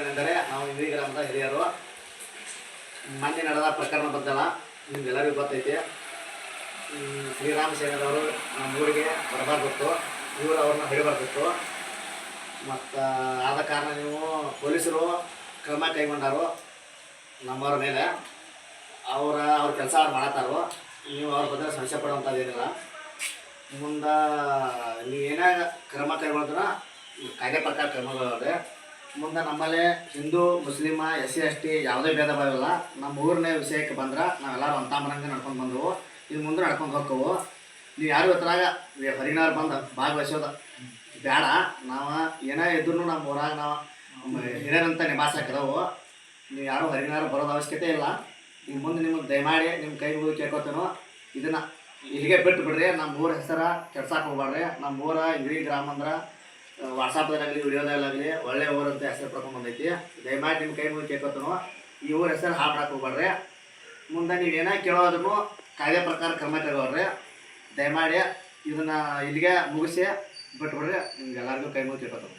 ಏನೆಂದರೆ ನಾವು ಹಿರಿಯ ಗ್ರಾಮದ ಹಿರಿಯರು. ಮೊನ್ನೆ ನಡೆದ ಪ್ರಕರಣ ಬದ್ದಲ್ಲ ನಿಮ್ಗೆಲ್ಲರಿಗೂ ಗೊತ್ತೈತಿ. ಶ್ರೀರಾಮಸೇನದವರು ಶ್ರೀರಾಮ ಸೇನೆದವರು ನಮ್ಮ ಊರಿಗೆ ಬರಬಾರ್ದಿತ್ತು. ಇವರು ಅವ್ರನ್ನ ಹಿಡಿಬಾರ್ದಿತ್ತು. ಮತ್ತು, ಆದ ಕಾರಣ ನೀವು ಪೊಲೀಸರು ಕ್ರಮ ಕೈಗೊಂಡಾರು ನಮ್ಮವ್ರ ಮೇಲೆ. ಅವರ, ಅವ್ರ ಕೆಲಸ ಅವ್ರು ಮಾಡತ್ತಾರೋ. ನೀವು ಅವ್ರ ಬಗ್ಗೆ ಸಂಶಯ ಪಡುವಂಥದ್ದೇನಿಲ್ಲ ಮುಂದೆ ನೀವು ಏನೇ ಕ್ರಮ ಕೈಗೊಳಿದ್ರ ಕಾಯ್ದೆ ಪ್ರಕಾರ ಕ್ರಮಗಳವೆ ಮುಂದೆ ನಮ್ಮಲ್ಲೇ Hindu, ಮುಸ್ಲಿಮ S C S T ಯಾವುದೇ ಭೇದ ಭಾವ ಇಲ್ಲ ನಮ್ಮ ಊರನೇ ವಿಷಯಕ್ಕೆ ಬಂದ್ರೆ ನಾವೆಲ್ಲರೂ ಅಂತಾಮರಂಗೆ ನಡ್ಕೊಂಡು ಬಂದವು. ಇನ್ನು ಮುಂದೆ ನಡ್ಕೊಂಡು ಹೋಗ್ತವು. ನೀವು ಯಾರು ಹೊತ್ರಾಗ ಹೊರಗಿನವ್ರು ಬಂದು ಭಾಗವಹಿಸೋದು. ಬೇಡ. ನಾವು ಏನೇ ಇದ್ರೂ ನಮ್ಮ ಊರಾಗ ನಾವು ಹಿರಿಯರಂತ ನಿಭಾಯಿಸಕ್ಕದವು ನೀವು ಯಾರು ಹೊರಗಿನವ್ರು ಬರೋದು ಅವಶ್ಯಕತೆ ಇಲ್ಲ. ಇನ್ನು ಮುಂದೆ ನಿಮಗೆ ದಯಮಾಡಿ ನಿಮ್ಮ ಕೈ ಮುಗಿ ಕೇಳ್ಕೊತೇನೋ. ಇದನ್ನು ಇಲ್ಲಿಗೆ ಬಿಟ್ಟು ಬಿಡ್ರಿ ನಮ್ಮ ಊರ ಹೆಸರ ಕೆಡ್ಸಕ್ಕೆ ಹೋಗ್ಬಾರ್ರಿ ನಮ್ಮ ಊರ ಇಡೀ ಗ್ರಾಮ ಅಂದ್ರೆ ವಾಟ್ಸಪ್ದಾಗಲಿ ವಿಡಿಯೋದಾಗಲಾಗಲಿ ಒಳ್ಳೆ ಊರಂತ ಹೆಸರು ಪಡ್ಕೊಂಡು ಬಂದೈತಿ. ದಯಮಾಡಿ ನಿಮ್ಮ ಕೈ ಮುಗಿ ಕೇಳ್ಕೊತನು ಈ ಊರ ಹೆಸರು ಹಾಳು ಮಾಡಕ್ಕೆ ಹೋಗ್ಬಾರ್ರಿ ಮುಂದೆ ನೀವು ಏನೇ ಕೇಳೋದನ್ನು ಕಾಯ್ದೆ ಪ್ರಕಾರ ಕ್ರಮ ತಗೋರ್ರಿ ದಯಮಾಡಿ ಇದನ್ನು ಇಲ್ಲಿಗೆ ಮುಗಿಸಿ ಬಿಟ್ಬಿಡ್ರಿ. ನಿಮ್ಗೆಲ್ಲರಿಗೂ ಕೈ ಮುಗಿ ಕೇಳ್ಕೊತೇನೆ